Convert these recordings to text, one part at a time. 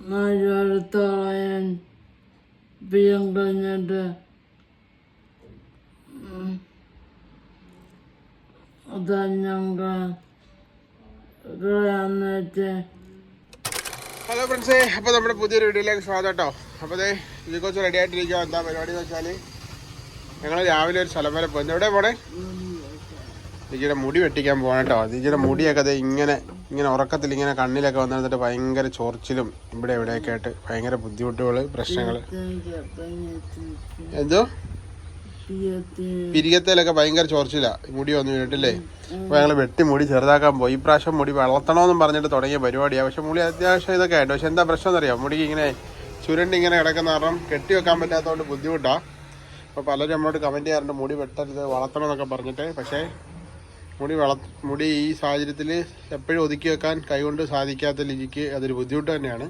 മഴത്തോളയൻ പിയം കഴിഞ്ഞിട്ട് അതാ ഞങ്ങൾ കളയാന്നിട്ട് ഹലോ ഫ്രണ്ട്സേ അപ്പോൾ നമ്മുടെ പുതിയൊരു വീഡിയോയിലേക്ക് സ്വാഗതം കേട്ടോ. അപ്പോൾ അതെ ഇത് കുറച്ച് റെഡി ആയിട്ടിരിക്കുക എന്താ പരിപാടി എന്ന് വെച്ചാൽ ഞങ്ങൾ രാവിലെ ഒരു സ്ഥലം വരെ പോകുന്നു എവിടെ പോണേ? ദിജിയുടെ മുടി വെട്ടിക്കാൻ പോകണം കേട്ടോ. ദിജിയുടെ മുടിയൊക്കെ അതെ ഇങ്ങനെ ഇങ്ങനെ ഉറക്കത്തിൽ ഇങ്ങനെ കണ്ണിലൊക്കെ വന്നിരുന്നിട്ട് ഭയങ്കര ചോർച്ചിലും ഇവിടെ എവിടെയൊക്കെ ആയിട്ട് ഭയങ്കര ബുദ്ധിമുട്ടുകൾ പ്രശ്നങ്ങൾ എന്തോ? പിരികത്തേലൊക്കെ ഭയങ്കര ചോർച്ചില്ല മുടി വന്നു വീണിട്ടില്ലേ? അപ്പോൾ ഞങ്ങൾ വെട്ടി മുടി ചെറുതാക്കാൻ പോയി. ഈ പ്രാവശ്യം മുടി വളർത്തണമെന്നും പറഞ്ഞിട്ട് തുടങ്ങിയ പരിപാടിയാണ് പക്ഷെ മുടി അത്യാവശ്യം ഇതൊക്കെ ആയിട്ട്. പക്ഷെ എന്താ പ്രശ്നം എന്നറിയാം മുടിക്ക് ഇങ്ങനെ ചുരുണ്ടി ഇങ്ങനെ കിടക്കുന്ന കാരണം കെട്ടി വെക്കാൻ പറ്റാത്തതുകൊണ്ട് ബുദ്ധിമുട്ടാണ് അപ്പോൾ പലരും നമ്മളോട് കമന്റ് ചെയ്യാറുണ്ട് മുടി വെട്ടരുത് വളർത്തണം എന്നൊക്കെ പറഞ്ഞിട്ട്. പക്ഷേ മുടി വള മുടി ഈ സാഹചര്യത്തിൽ എപ്പോഴും ഒതുക്കി വെക്കാൻ കൈകൊണ്ട് സാധിക്കാത്ത ലിജിക്ക് അതൊരു ബുദ്ധിമുട്ട് തന്നെയാണ്.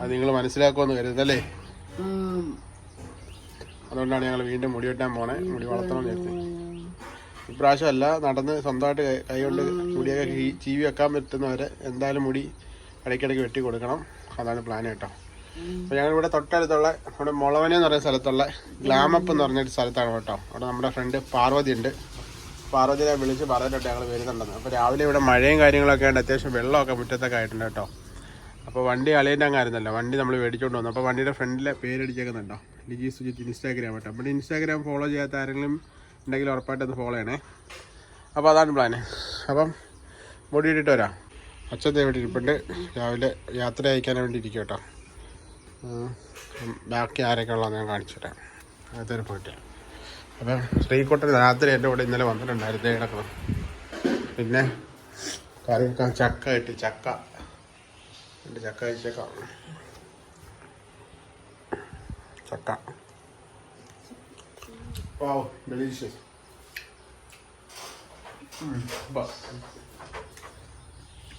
അത് നിങ്ങൾ മനസ്സിലാക്കുമെന്ന് കരുതുന്നല്ലേ അതുകൊണ്ടാണ് ഞങ്ങൾ വീണ്ടും മുടി വെട്ടാൻ പോണേ മുടി വളർത്തണം എന്ന് വിചാരിച്ചത് ഇപ്രാവശ്യം അല്ല നടന്ന് സ്വന്തമായിട്ട് കൈകൊണ്ട് മുടിയൊക്കെ ചീവി വെക്കാൻ പറ്റുന്നവരെ എന്തായാലും മുടി ഇടയ്ക്കിടയ്ക്ക് വെട്ടി കൊടുക്കണം. അതാണ് പ്ലാൻ കേട്ടോ. അപ്പോൾ ഞങ്ങളിവിടെ തൊട്ടടുത്തുള്ള നമ്മുടെ മുളവനെന്ന് പറയുന്ന സ്ഥലത്തുള്ള ഗ്ലാമപ്പ് എന്ന് പറഞ്ഞൊരു സ്ഥലത്താണ് കേട്ടോ. അവിടെ നമ്മുടെ ഫ്രണ്ട് പാർവതി ഉണ്ട്. പാർവതിനെ വിളിച്ച് പറഞ്ഞിട്ടുണ്ട് ഞങ്ങൾ വരുന്നുണ്ടെന്ന്. അപ്പോൾ രാവിലെ ഇവിടെ മഴയും കാര്യങ്ങളൊക്കെ ഉണ്ട് അത്യാവശ്യം വെള്ളമൊക്കെ മുറ്റത്തൊക്കെ ആയിട്ടുണ്ട് കേട്ടോ. അപ്പോൾ വണ്ടി അളിയന്റെ അങ്ങായിരുന്നല്ലോ വണ്ടി നമ്മൾ മേടിച്ചുകൊണ്ട് വന്നു. അപ്പോൾ വണ്ടിയുടെ ഫ്രണ്ടിലെ പേരടിച്ചേക്കുന്നുണ്ടോ? ലിജി സുജിത്ത് ഇൻസ്റ്റാഗ്രാം കേട്ടോ. അപ്പോൾ ഇൻസ്റ്റാഗ്രാം ഫോളോ ചെയ്യാത്ത ആരെങ്കിലും ഉണ്ടെങ്കിൽ അത് ഫോളോ ചെയ്യണേ. അപ്പോൾ അതാണ് പ്ലാന്. അപ്പം മുടി ഇട്ടിട്ട് വരാം അച്ഛത്തെ ഇവിടെ ഇരിപ്പുണ്ട്. രാവിലെ യാത്ര അയക്കാൻ വേണ്ടി ഇരിക്കും കേട്ടോ. ബാക്കി ആരൊക്കെ ഉള്ളതെന്ന് ഞാൻ കാണിച്ചു തരാം അതൊരു പോയിട്ട് അപ്പം ശ്രീക്കുട്ടൻ രാത്രി എന്റെ കൂടെ ഇന്നലെ വന്നിട്ടുണ്ടായിരുന്നു കിടക്കണം പിന്നെ കറി വെക്കാൻ ചക്ക കിട്ടി ചക്ക. എന്റെ ചക്ക കഴിച്ചേക്കാം. ചക്ക. വാവ് ഡെലീഷ്യസ്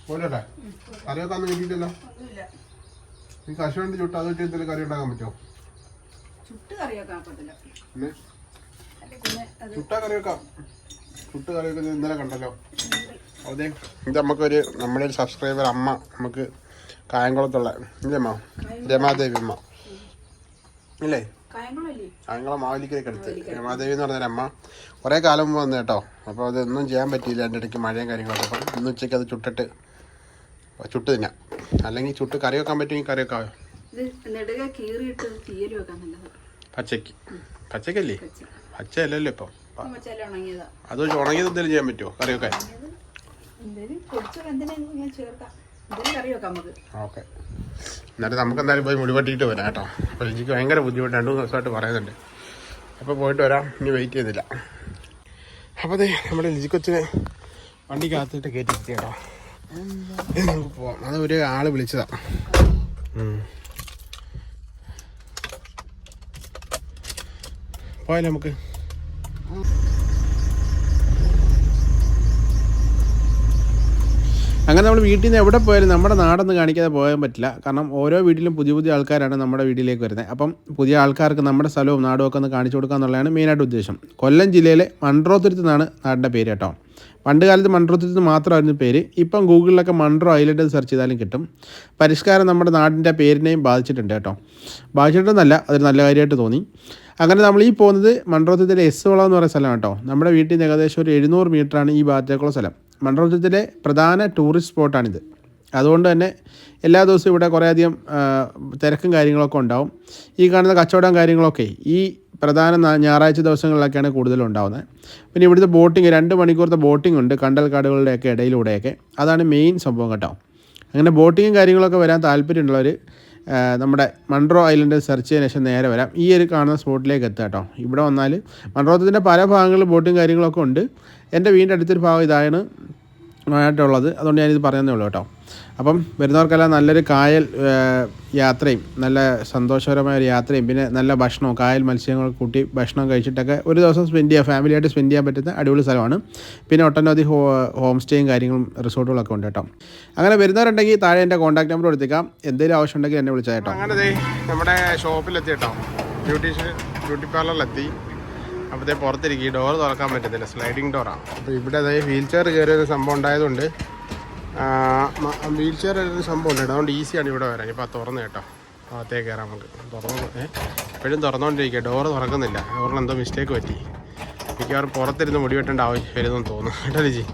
പോരട്ടെ കറിയൊക്കെ അന്ന് കിട്ടിയിട്ടല്ലോ ഈ കശുവണ്ടി ചുട്ട് അത് കിട്ടി എന്തെങ്കിലും കറി ഉണ്ടാക്കാൻ പറ്റുമോ? ചുട്ട് കറിയൊക്കെ വെക്കാൻ അത് ചുട്ട കറി വെക്കാം ചുട്ട് കറി വെക്കുന്നത് ഇന്നലെ കണ്ടല്ലോ. അതെ. ഇത് നമുക്കൊരു നമ്മുടെ ഒരു സബ്സ്ക്രൈബർ അമ്മ നമുക്ക് കായംകുളത്തുള്ള ഇല്ലേമ്മ രമാദേവി അമ്മ ഇല്ലേ കായംകുളം മാവലിക്കരയ്ക്ക് അടുത്ത്. രമാദേവി എന്ന് പറഞ്ഞൊരു അമ്മ കുറേ കാലം മുമ്പ് വന്നു കേട്ടോ. അപ്പോൾ അതൊന്നും ചെയ്യാൻ പറ്റിയില്ല. എന്റെ ഇടയ്ക്ക് മഴയും കാര്യങ്ങളൊക്കെ. അപ്പം ഇന്ന് ഉച്ചയ്ക്ക് അത് ചുട്ടിട്ട് ചുട്ട് തിന്നാം. അല്ലെങ്കിൽ ചുട്ട് കറി വെക്കാൻ പറ്റുമെങ്കിൽ കറി വെക്കാമോ ഇത് പച്ചക്കല്ലേ പച്ചയ്ക്ക്. പച്ചയ്ക്കല്ലേ? പച്ചയല്ലല്ലോ ഇപ്പം? അത് വെച്ച് ഉണങ്ങിയത് എന്തെങ്കിലും ചെയ്യാൻ പറ്റുമോ? കറി വെക്കാൻ എന്തേലും പൊടിച്ച എന്തിനും ഞാൻ ചേർക്കാം? എന്തെങ്കിലും കറി വെക്കാം നമുക്ക്. ഓക്കെ. എന്നിട്ട് നമുക്ക് എന്തായാലും പോയി മുടി വെട്ടിയിട്ട് വരാം കേട്ടോ. അപ്പോൾ എനിക്ക് ഭയങ്കര ബുദ്ധിമുട്ട്. രണ്ട് മൂന്ന് ദിവസമായിട്ട് പറയുന്നുണ്ട്. അപ്പോൾ പോയിട്ട് വരാം. ഇനി വെയിറ്റ് ചെയ്യുന്നില്ല. അപ്പോൾ അതെ നമ്മുടെ ലിജി കൊച്ചിനെ വണ്ടിക്കകത്തിട്ട് കയറ്റി കേട്ടോ. ഇത് നമുക്ക് പോവാം. അത് ഒരു ആൾ വിളിച്ചതാ. പോയാലോ നമുക്ക്. അങ്ങനെ നമ്മൾ വീട്ടിൽ നിന്ന് എവിടെ പോയാലും നമ്മുടെ നാടൊന്നും കാണിക്കാതെ പോകാൻ പറ്റില്ല. കാരണം ഓരോ വീട്ടിലും പുതിയ പുതിയ ആൾക്കാരാണ് നമ്മുടെ വീട്ടിലേക്ക് വരുന്നത്. അപ്പം പുതിയ ആൾക്കാർക്ക് നമ്മുടെ സ്ഥലവും നാടും ഒക്കെ ഒന്ന് കാണിച്ചു കൊടുക്കുക എന്നുള്ളതാണ് മെയിനായിട്ട് ഉദ്ദേശം. കൊല്ലം ജില്ലയിലെ മൺട്രോത്തുരുത്ത് എന്നാണ് നാടിന്റെ പേര് കേട്ടോ. പണ്ട് കാലത്ത് മൺട്രോത്തുരുത്ത് മാത്രമായിരുന്നു പേര്. ഇപ്പം ഗൂഗിളിലൊക്കെ മൺട്രോ ഐലൻഡ് സെർച്ച് ചെയ്താലും കിട്ടും. പരിഷ്കാരം നമ്മുടെ നാടിന്റെ പേരിനെയും ബാധിച്ചിട്ടുണ്ട് കേട്ടോ. ബാധിച്ചിട്ടെന്നല്ല അതൊരു നല്ല കാര്യമായിട്ട് തോന്നി. അങ്ങനെ നമ്മൾ ഈ പോകുന്നത് മൺട്രോത്തുരത്തിലെ എസ് വളം എന്ന് പറയുന്ന സ്ഥലമാണ് കേട്ടോ. നമ്മുടെ വീട്ടിൽ നിന്ന് ഏകദേശം ഒരു എഴുന്നൂറ് മീറ്ററാണ് ഈ ഭാഗത്തേക്കുള്ള സ്ഥലം. മൺട്രോത്തുരത്തിലെ പ്രധാന ടൂറിസ്റ്റ് സ്പോട്ടാണിത്. അതുകൊണ്ട് തന്നെ എല്ലാ ദിവസവും ഇവിടെ കുറേയധികം തിരക്കും കാര്യങ്ങളൊക്കെ ഉണ്ടാവും. ഈ കാണുന്ന കച്ചവടം കാര്യങ്ങളൊക്കെ ഈ പ്രധാന ഞായറാഴ്ച ദിവസങ്ങളിലൊക്കെയാണ് കൂടുതലും ഉണ്ടാവുന്നത് പിന്നെ ഇവിടുത്തെ ബോട്ടിങ് രണ്ട് മണിക്കൂറത്തെ ബോട്ടിംഗ് ഉണ്ട് കണ്ടൽക്കാടുകളുടെയൊക്കെ ഇടയിലൂടെയൊക്കെ. അതാണ് മെയിൻ സംഭവം കേട്ടോ. അങ്ങനെ ബോട്ടിങ്ങും കാര്യങ്ങളൊക്കെ വരാൻ താല്പര്യമുള്ളവർ നമ്മുടെ മൺട്രോ ഐലൻഡ് സെർച്ച് ചെയ്യുന്ന ശേഷം നേരെ വരാം. ഈ ഒരു കാണുന്ന സ്പോട്ടിലേക്ക് എത്തുക കേട്ടോ. ഇവിടെ വന്നാൽ മൺട്രോത്തിന്റെ പല ഭാഗങ്ങളിലും ബോട്ടും കാര്യങ്ങളൊക്കെ ഉണ്ട്. എന്റെ വീടിന്റെ അടുത്തൊരു ഭാഗം ഇതാണ് ആയിട്ടുള്ളത് അതുകൊണ്ട് ഞാനിത് പറയുന്നേ ഉള്ളൂ കേട്ടോ. അപ്പം വരുന്നവർക്കെല്ലാം നല്ലൊരു കായൽ യാത്രയും നല്ല സന്തോഷകരമായ ഒരു യാത്രയും പിന്നെ നല്ല ഭക്ഷണവും കായൽ മത്സ്യങ്ങൾ കൂട്ടി ഭക്ഷണം കഴിച്ചിട്ടൊക്കെ ഒരു ദിവസം സ്പെൻഡ് ചെയ്യാം ഫാമിലിയായിട്ട് സ്പെൻഡ് ചെയ്യാൻ പറ്റുന്ന അടിപൊളി സ്ഥലമാണ്. പിന്നെ ഒട്ടനവധി ഹോ ഹോം സ്റ്റേയും കാര്യങ്ങളും റിസോർട്ടുകളൊക്കെ ഉണ്ട് കേട്ടോ. അങ്ങനെ വരുന്നവരുണ്ടെങ്കിൽ താഴെ എന്റെ കോൺടാക്ട് നമ്പർ കൊടുത്തേക്കാം. എന്തെങ്കിലും ആവശ്യം ഉണ്ടെങ്കിൽ എന്നെ വിളിച്ചാൽ കേട്ടോ. അങ്ങനെ നമ്മുടെ ഷോപ്പിലെത്തി കേട്ടോ. ബ്യൂട്ടീഷ്യൻ ബ്യൂട്ടി പാർലറിലെത്തി അപ്പോഴത്തെ പുറത്തിരിക്കും. ഈ ഡോർ തുറക്കാൻ പറ്റത്തില്ല. സ്ലൈഡിങ് ഡോറാണ് അപ്പോൾ ഇവിടെ അതായത് വീൽ ചെയർ കയറിയ ഒരു സംഭവം ഉണ്ടായതുകൊണ്ട് വീൽ ചെയർ ഒരു സംഭവം ഉണ്ട്. അതുകൊണ്ട് ഈസിയാണ് ഇവിടെ വരാൻ. ഇപ്പോൾ തുറന്ന് കേട്ടോ. അകത്തേക്ക് കയറാം നമുക്ക്. തുറന്ന് എപ്പോഴും തുറന്നുകൊണ്ടിരിക്കുക ഡോറ് തുറക്കുന്നില്ല. ഡോറിന് എന്തോ മിസ്റ്റേക്ക് പറ്റി. മിക്കവാറും പുറത്തിരുന്ന് മുടി വെട്ടേണ്ട ആവശ്യം വരുന്നു തോന്നുന്നു. കേട്ടോ ലിജി?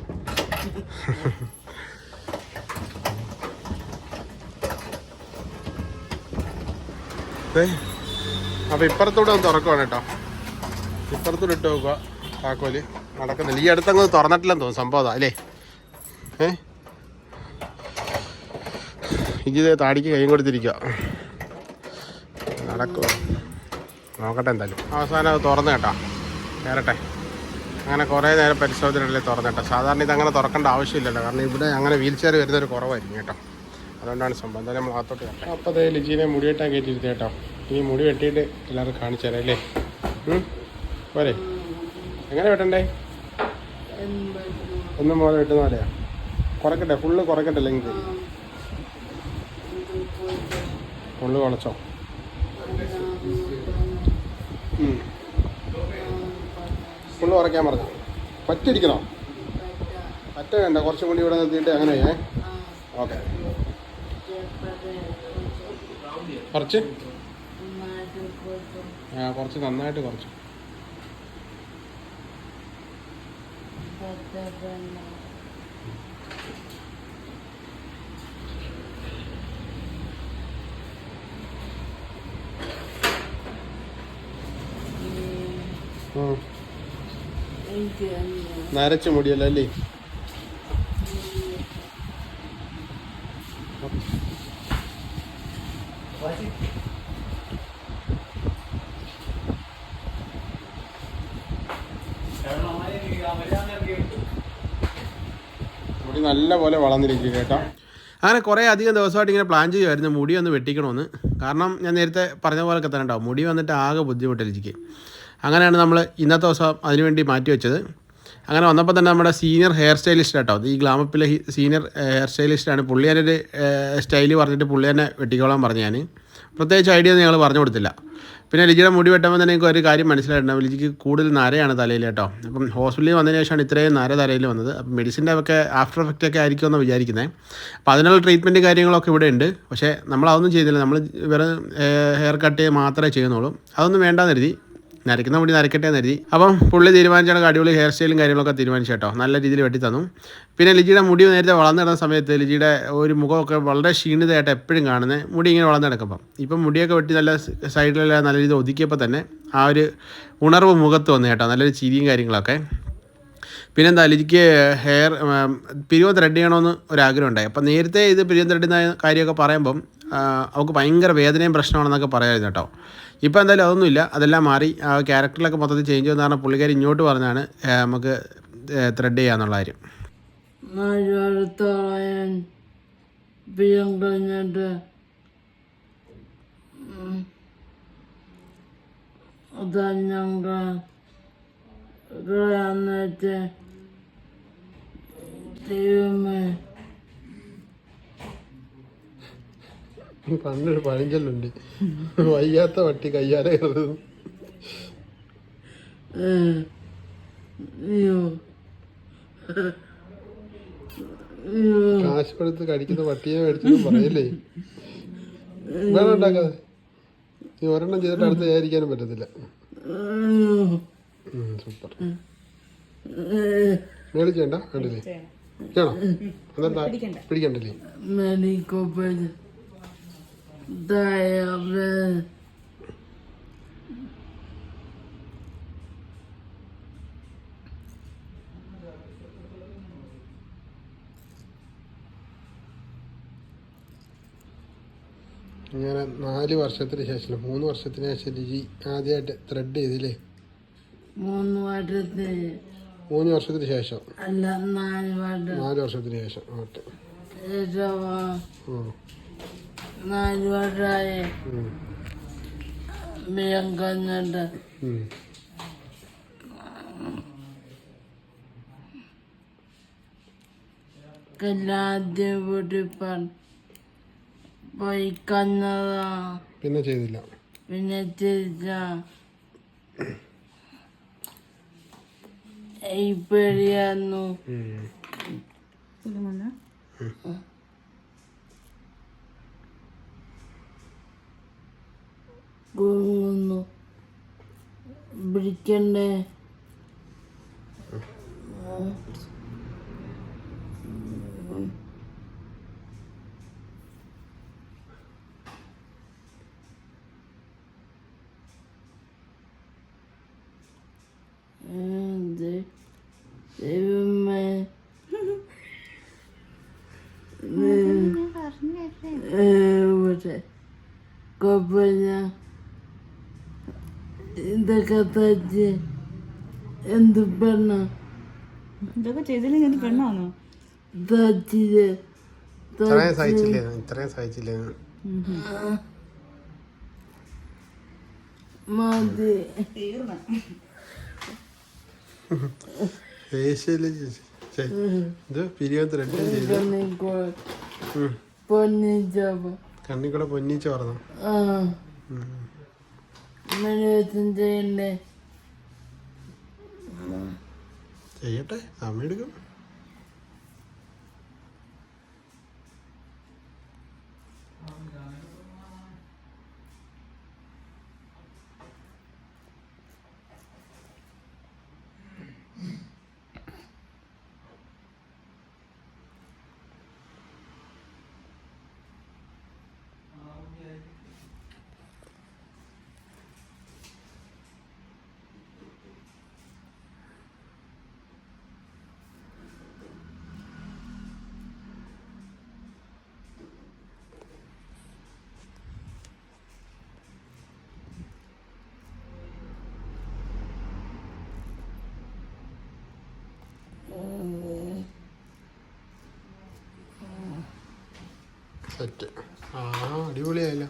അപ്പോൾ ഇപ്പുറത്തൂടെ ഒന്ന് തുറക്കുവാണ് കേട്ടോ. ഇപ്പുറത്തൂടെ ഇട്ട് നോക്കുക. താക്കോൽ നടക്കുന്നില്ല. ഈ അടുത്തങ്ങ് തുറന്നിട്ടില്ലെന്ന് തോന്നുന്നു. സംഭവം അല്ലേ? ഏ? ഇജിത് താടിക്ക് കൈയും കൊടുത്തിരിക്കുക. നടക്കുക നോക്കട്ടെ എന്തായാലും. അവസാനം അത് തുറന്നു കേട്ടോ. കയറട്ടെ അങ്ങനെ കുറേ നേരം പരിശോധനയില്ലേ തുറന്നു കേട്ടോ. സാധാരണ അങ്ങനെ തുറക്കേണ്ട ആവശ്യമില്ലല്ലോ. കാരണം ഇവിടെ അങ്ങനെ വീൽ ചെയർ വരുന്നൊരു കുറവായിരിക്കും കേട്ടോ. അതുകൊണ്ടാണ് സംഭവം. എന്തായാലും നമ്മൾ അകത്തോട്ട് അപ്പോൾ അതേ ലിജീനെ മുടി വെട്ടാൻ കയറ്റിയിരുത്തി കേട്ടോ. ഈ മുടി വെട്ടിയിട്ട് എല്ലാവർക്കും കാണിച്ചു തരാം അല്ലേ? പോരെ. എങ്ങനെ വെട്ടണ്ടേ? ഒന്നും പോലെ വെട്ടുന്ന പോലെയാ. കുറക്കട്ടെ ഫുള്ള് കുറക്കട്ടെ ലെങ്ത് ഫുള്ള് കുളച്ചോ ഫുള്ള് കുറയ്ക്കാൻ പറഞ്ഞു. പറ്റിരിക്കണോ പറ്റ വേണ്ട കുറച്ചും കൂടി ഇവിടെ നിർത്തിയിട്ട് അങ്ങനെ ഏ ഓക്കെ. കുറച്ച്? ആ കുറച്ച് നന്നായിട്ട് കുറച്ച്. നരച്ച മുടിയല്ലേ മുടി നല്ല പോലെ വളർന്നിരിക്കുക കേട്ടോ. അങ്ങനെ കുറേ അധികം ദിവസമായിട്ട് ഇങ്ങനെ പ്ലാൻ ചെയ്യുമായിരുന്നു മുടി ഒന്ന് വെട്ടിക്കണമെന്ന് കാരണം ഞാൻ നേരത്തെ പറഞ്ഞ പോലെയൊക്കെ തന്നെ ഉണ്ടാവും. മുടി വന്നിട്ട് ആകെ ബുദ്ധിമുട്ടിരിക്കും. അങ്ങനെയാണ് നമ്മൾ ഇന്നത്തെ ദിവസം അതിനുവേണ്ടി മാറ്റി വെച്ചത്. അങ്ങനെ വന്നപ്പോൾ തന്നെ നമ്മുടെ സീനിയർ ഹെയർ സ്റ്റൈലിസ്റ്റ് കേട്ടോ ഈ ഗ്ലാമപ്പിലെ സീനിയർ ഹെയർ സ്റ്റൈലിസ്റ്റാണ് പുള്ളി എന്റെ സ്റ്റൈൽ പറഞ്ഞിട്ട് പുള്ളി തന്നെ വെട്ടിക്കോളാൻ പറഞ്ഞു ഞാൻ പ്രത്യേകിച്ച് ഐഡിയ ഒന്നും ഞങ്ങൾ പറഞ്ഞു കൊടുത്തില്ല. പിന്നെ ലിജിയുടെ മുടി വെട്ടുമ്പോൾ തന്നെ എനിക്ക് ഒരു കാര്യം മനസ്സിലായിട്ടുണ്ടാവും ലിജിക്ക് കൂടുതൽ നരയാണ് തലയിൽ കേട്ടോ. അപ്പം ഹോസ്പിറ്റലിൽ വന്നതിന് ശേഷമാണ് ഇത്രയും നര തലയിൽ വന്നത്. അപ്പം മെഡിസിന്റെ ഒക്കെ ആഫ്റ്റർ എഫക്റ്റ് ഒക്കെ ആയിരിക്കുമെന്ന് വിചാരിക്കുന്നത് അപ്പം അതിനുള്ള ട്രീറ്റ്മെന്റ് കാര്യങ്ങളൊക്കെ ഇവിടെ ഉണ്ട്. പക്ഷേ നമ്മൾ അതൊന്നും ചെയ്തില്ല നമ്മൾ വെറും ഹെയർ കട്ട് മാത്രമേ ചെയ്യുന്നുള്ളൂ. അതൊന്നും വേണ്ടാന്ന് കരുതി. നരയ്ക്കുന്ന മുടി നരക്കട്ടെ എന്ന് കരുതി. അപ്പം പുള്ളി തീരുമാനിച്ചാണ് അടിപൊളി ഹെയർ സ്റ്റൈലും കാര്യങ്ങളൊക്കെ തീരുമാനിച്ചു കേട്ടോ. നല്ല രീതിയിൽ വെട്ടി തന്നു പിന്നെ ലിജിയുടെ മുടി നേരത്തെ വളർന്നു കിടന്ന സമയത്ത് ലിജിയുടെ ഒരു മുഖമൊക്കെ വളരെ ക്ഷീണിതമായിട്ട് എപ്പോഴും കാണുന്നത് മുടി ഇങ്ങനെ വളർന്നു കിടക്കുമ്പം. ഇപ്പം മുടിയൊക്കെ വെട്ടി നല്ല സൈഡിലെല്ലാം നല്ല രീതിയിൽ ഒതുക്കിയപ്പോൾ തന്നെ ആ ഒരു ഉണർവ് മുഖത്ത് വന്നു കേട്ടോ. നല്ലൊരു ചിരിയും കാര്യങ്ങളൊക്കെ. പിന്നെന്താ എനിക്ക് ഹെയർ പിരിവ് ത്രെഡ് ചെയ്യണമെന്ന് ഒരാഗ്രഹം ഉണ്ടായി അപ്പം നേരത്തെ ഇത് പിരിവ് ത്രെഡ് ചെയ്യുന്ന കാര്യമൊക്കെ പറയുമ്പം അവൾക്ക് ഭയങ്കര വേദനയും പ്രശ്നമാണെന്നൊക്കെ പറയായിരുന്നു കേട്ടോ. ഇപ്പോൾ എന്തായാലും അതൊന്നുമില്ല. അതെല്ലാം മാറി. ആ ക്യാരക്ടറിലൊക്കെ മൊത്തത്തിൽ ചേഞ്ച് വന്നു കാരണം പുള്ളിക്കാരി ഇങ്ങോട്ട് പറഞ്ഞാണ് നമുക്ക് ത്രെഡ് ചെയ്യാന്നുള്ള കാര്യം. കളയാന്നിട്ട് ദൈവമേ പണ്ടൊരു പഴഞ്ചൊല്ലുണ്ട് വയ്യാത്ത വട്ടി കയ്യാലെ കാശ് കൊടുത്ത് കടിക്കുന്ന പട്ടിയെ മേടിച്ചു പറയല്ലേ? വേണം ഉണ്ടാക്കാതെ നീ ഒരെണ്ണം ചെയ്തിട്ട് അടുത്ത് വിചാരിക്കാനും പറ്റത്തില്ല. സൂപ്പർ. മേടിക്കണ്ട കണ്ടില്ലേ? പിടിക്കണ്ടല്ലേ? ഇങ്ങനെ നാല് വർഷത്തിന് ശേഷം മൂന്ന് വർഷത്തിന് ശേഷം ലിജി ആദ്യമായിട്ട് ത്രെഡ് ചെയ്തില്ലേ? മൂന്ന് വർഷത്തിന് മൂന്ന് വർഷത്തിന് ശേഷം. അല്ല നാല് വർഷത്തിന് ശേഷം. നാല് വർഷമായി വീട്ടിൽ പോയി കന്നതാ പിന്നെ ചെയ്തില്ല. പിന്നെ തിരിച്ച ഉം. കുങ്ങുന്നു പിടിക്കണ്ടേ എന്ത് ദൈവമേ ഇവിടെ കുഴപ്പമില്ല ഇതൊക്കെ തച്ച് എന്ത് പെണ്ണ ഇതൊക്കെ ചെയ്തില്ലെങ്കിൽ എന്ത് പെണ്ണാണോ തച്ചിത് ഇത്രയും സഹിച്ചില്ലേ ഇത്രയും സഹിച്ചില്ലേ മതി തീർന്നു കണ്ണി കൂടെ പൊന്നിച്ച് പറഞ്ഞു ചെയ്യട്ടെ. സമയം സെറ്റ് ആ അടിപൊളിയായല്ലോ.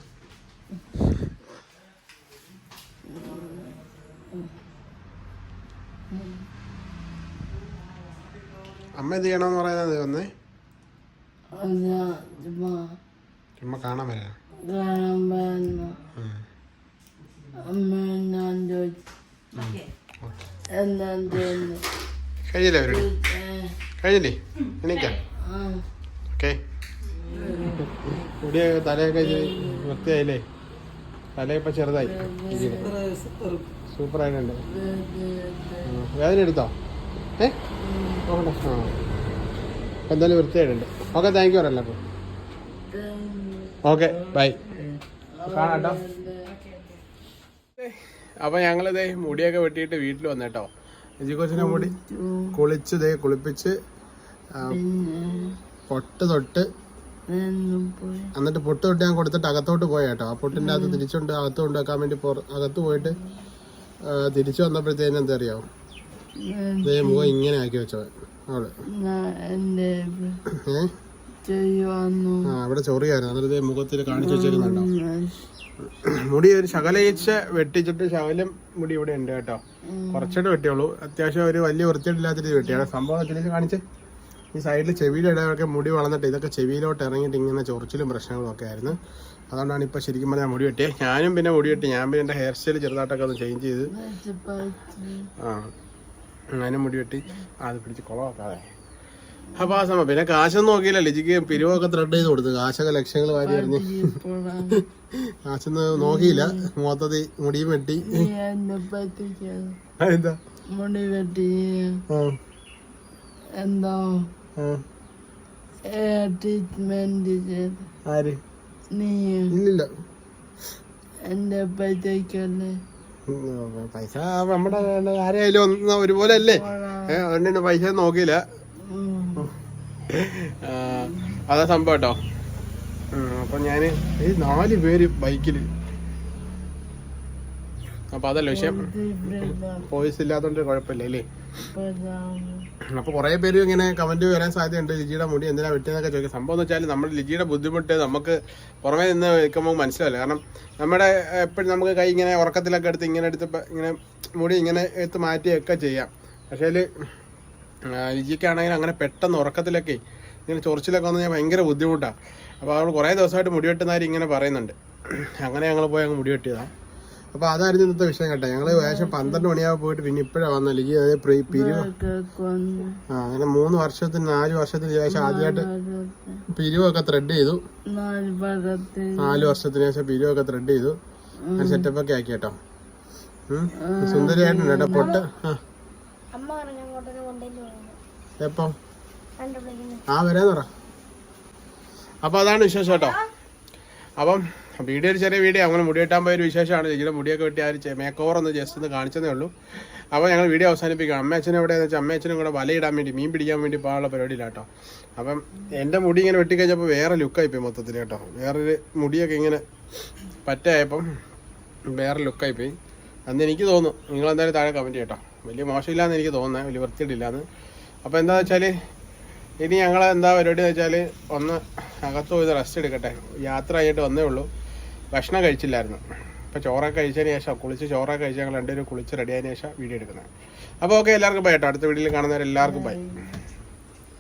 അമ്മ എന്ത് ചെയ്യണമെന്ന് പറയുന്നത് വന്നേ ചുമ്മാ കാണാൻ വരാ കാണാൻ അവരോട്? കഴിഞ്ഞില്ലേ? എണീക്കാം. ഓക്കെ. മുടി തലയൊക്കെ വൃത്തിയായില്ലേ? തലയിപ്പോ ചെറുതായി. സൂപ്പർ ആയിട്ടുണ്ട്. വേദന എടുത്തോ? ഏ? ഓക്കെ ആ എന്തായാലും വൃത്തിയായിട്ടുണ്ട്. ഓക്കെ താങ്ക് യു പറയല്ലോ അപ്പോൾ ഓക്കെ ബൈ കാണാട്ടോ. അപ്പൊ ഞങ്ങളിതേ മുടിയൊക്കെ വെട്ടിയിട്ട് വീട്ടിൽ വന്നേട്ടോ. ജിക്കോച്ചിനെ കൊച്ചിനെ മുടി കുളിച്ചു ദേ കുളിപ്പിച്ച് പൊട്ട് തൊട്ട് എന്നിട്ട് പൊട്ട് തൊട്ട് ഞാൻ കൊടുത്തിട്ട് അകത്തോട്ട് പോയാട്ടോ കേട്ടോ. ആ പൊട്ടിന്റെ അകത്ത് തിരിച്ചുകൊണ്ട് അകത്ത് കൊണ്ടുവെക്കാൻ വേണ്ടി അകത്ത് പോയിട്ട് തിരിച്ചു വന്നപ്പോഴത്തേനും എന്താ അറിയാവോ മുഖം ഇങ്ങനെ ആക്കി വെച്ചോ അവൾ. ആ അവിടെ ചൊറിയായിരുന്നു. അന്നേരം മുഖത്തിൽ കാണിച്ചു വെച്ചേക്കുന്നുണ്ടോ മുടി ഒരു ശകലയിച്ച വെട്ടിച്ചിട്ട് ശകലം മുടി ഇവിടെ ഉണ്ട് കേട്ടോ. കുറച്ചിട്ട് വെട്ടിയുള്ളൂ. അത്യാവശ്യം ഒരു വലിയ വൃത്തിയില്ലാത്ത രീതി വെട്ടിയാണ് സംഭവം കാണിച്ച്. ഈ സൈഡിൽ ചെവിയുടെ ഇടയൊക്കെ മുടി വളർന്നിട്ട് ഇതൊക്കെ ചെവിയിലോട്ട് ഇറങ്ങിയിട്ട് ഇങ്ങനെ ചൊറിച്ചിലും പ്രശ്നങ്ങളും ഒക്കെ ആയിരുന്നു. അതുകൊണ്ടാണ് ഇപ്പോൾ ശരിക്കും പറഞ്ഞാൽ മുടി വെട്ടിയത് ഞാനും പിന്നെ മുടി വെട്ടി. ഞാൻ പിന്നെ എന്റെ ഹെയർ സ്റ്റൈൽ ചെറുതായിട്ടൊക്കെ ഒന്ന് ചേഞ്ച് ചെയ്ത്. ആ ഞാനും മുടി വെട്ടി. അത് പിടിച്ച് കുളമാക്കാതെ അപ്പൊ ആ സമയം പിന്നെ കാശൊന്നും നോക്കിയില്ല. ലിജിക്ക് പിരിവൊക്കെ ത്രെഡ് ചെയ്ത് കൊടുത്തു. കാശൊക്കെ ലക്ഷങ്ങൾ വാരി അറിഞ്ഞു കാശൊന്നും നോക്കിയില്ല. മൊത്തത്തിൽ മുടിയും വെട്ടി. എന്താ മുടി വെട്ടി. എന്താ? ട്രീറ്റ്മെന്റ് ചെയ്ത് ആര്? നീ? ഇല്ലില്ല. എന്റെ പറ്റിക്കല്ലേ ഉം, പൈസ നമ്മുടെ ആരെയായാലും ഒന്ന് ഒരുപോലെ അല്ലേ അതുകൊണ്ട് പൈസ നോക്കിയില്ല. അതാ സംഭവം കേട്ടോ അപ്പൊ ഞാൻ ഈ നാല് പേര് ബൈക്കിൽ. അപ്പൊ അതല്ല വിഷയം? പോയിസ് ഇല്ലാത്തോണ്ട് കുഴപ്പമില്ല അല്ലേ? അപ്പൊ കുറേ പേര് ഇങ്ങനെ കമന്റ് വരാൻ സാധ്യതയുണ്ട്. ലിജിയുടെ മുടി എന്തിനാ വെട്ടിയെന്നൊക്കെ ചോദിക്കും. സംഭവം എന്ന് വെച്ചാൽ നമ്മുടെ ലിജിയുടെ ബുദ്ധിമുട്ട് നമുക്ക് പുറമേ നിന്ന് വെക്കുമ്പോൾ മനസ്സിലാവില്ല. കാരണം നമ്മുടെ എപ്പോഴും നമുക്ക് കൈ ഇങ്ങനെ ഉറക്കത്തിലൊക്കെ എടുത്ത് ഇങ്ങനെ എടുത്ത് ഇങ്ങനെ മുടി ഇങ്ങനെ എടുത്ത് മാറ്റിയൊക്കെ ചെയ്യാം. പക്ഷേ ലിജിക്കാണെങ്കിൽ അങ്ങനെ പെട്ടെന്ന് ഉറക്കത്തിലൊക്കെ ഇങ്ങനെ ചൊറിച്ചിലൊക്കെ വന്നു കഴിഞ്ഞാൽ ഭയങ്കര ബുദ്ധിമുട്ടാണ് അപ്പോൾ അവൾ കുറേ ദിവസമായിട്ട് മുടി വെട്ടുന്നവർ ഇങ്ങനെ പറയുന്നുണ്ട്. അങ്ങനെ ഞങ്ങൾ പോയി അങ്ങ് മുടി വെട്ടിയതാണ് അപ്പോൾ അതായിരുന്നു ഇന്നത്തെ വിഷയം കേട്ടോ. ഞങ്ങൾ ഏകദേശം പന്ത്രണ്ട് മണിയാകുമ്പോൾ പോയിട്ട് പിന്നെ ഇപ്പഴാ വന്നല്ല അല്ലെങ്കിൽ അതേ പ്രി- പിരിവ്. ആ അങ്ങനെ മൂന്ന് വർഷത്തിന് നാല് വർഷത്തിന് ശേഷം ആദ്യമായിട്ട് പിരിവൊക്കെ ത്രെഡ് ചെയ്തു. നാല് വർഷത്തിന് ശേഷം പിരിവൊക്കെ ത്രെഡ് ചെയ്തു. അങ്ങനെ സെറ്റപ്പ് ഒക്കെ ആക്കി കേട്ടോ. സുന്ദരിയായിട്ടുണ്ട് കേട്ടോ പൊട്ട്. എപ്പോ? ആ വരാന്ന് പറ. അപ്പോൾ അതാണ് വിശേഷം കേട്ടോ. അപ്പം വീഡിയോ ഒരു ചെറിയ വീഡിയോ അങ്ങനെ മുടി വെട്ടാൻ പോയ ഒരു വിശേഷമാണ്. ചേച്ചിയുടെ മുടിയൊക്കെ വെട്ടി ആ മേക്ക് ഓവർ ഒന്ന് ജസ്റ്റ് ഒന്ന് കാണിച്ചതേ ഉള്ളൂ. അപ്പോൾ ഞങ്ങൾ വീഡിയോ അവസാനിപ്പിക്കാം അമ്മയച്ഛനും എവിടെയാണെന്ന് വെച്ചാൽ അമ്മയച്ഛനും കൂടെ വലയിടാൻ വേണ്ടി മീൻ പിടിക്കാൻ വേണ്ടി പാടുള്ള പരിപാടിയിലാട്ടോ അപ്പം എന്റെ മുടി ഇങ്ങനെ വെട്ടിക്കഴിഞ്ഞപ്പോൾ വേറെ ലുക്കായിപ്പോയി മൊത്തത്തിൽ കേട്ടോ. വേറൊരു മുടിയൊക്കെ ഇങ്ങനെ പറ്റായപ്പം വേറെ ലുക്കായിപ്പോയി അന്ന് എനിക്ക് തോന്നുന്നു നിങ്ങൾ എന്തായാലും താഴെ കമന്റ് കേട്ടോ വലിയ മോശമില്ലാന്ന് എനിക്ക് തോന്നുന്നത് വലിയ വൃത്തിയിട്ടില്ലാന്ന് അപ്പോൾ എന്താണെന്ന് വെച്ചാൽ ഇനി ഞങ്ങൾ എന്താ പരിപാടി വെച്ചാൽ ഒന്ന് അകത്ത് പോയി റെസ്റ്റ് എടുക്കട്ടെ. യാത്ര ആയിട്ട് വന്നേ ഉള്ളൂ. ഭക്ഷണം കഴിച്ചില്ലായിരുന്നു. അപ്പോൾ ചോറൊക്കെ കഴിച്ചതിന് ശേഷം കുളിച്ച് ചോറൊക്കെ കഴിച്ച് ഞങ്ങൾ രണ്ടുപേരും കുളിച്ച് റെഡിയായതിനു ശേഷം വീഡിയോ എടുക്കുന്നത്. അപ്പോൾ ഓക്കെ എല്ലാവർക്കും ബൈ കേട്ടോ അടുത്ത വീഡിയോയിൽ കാണുന്നവരെല്ലാവർക്കും ബൈ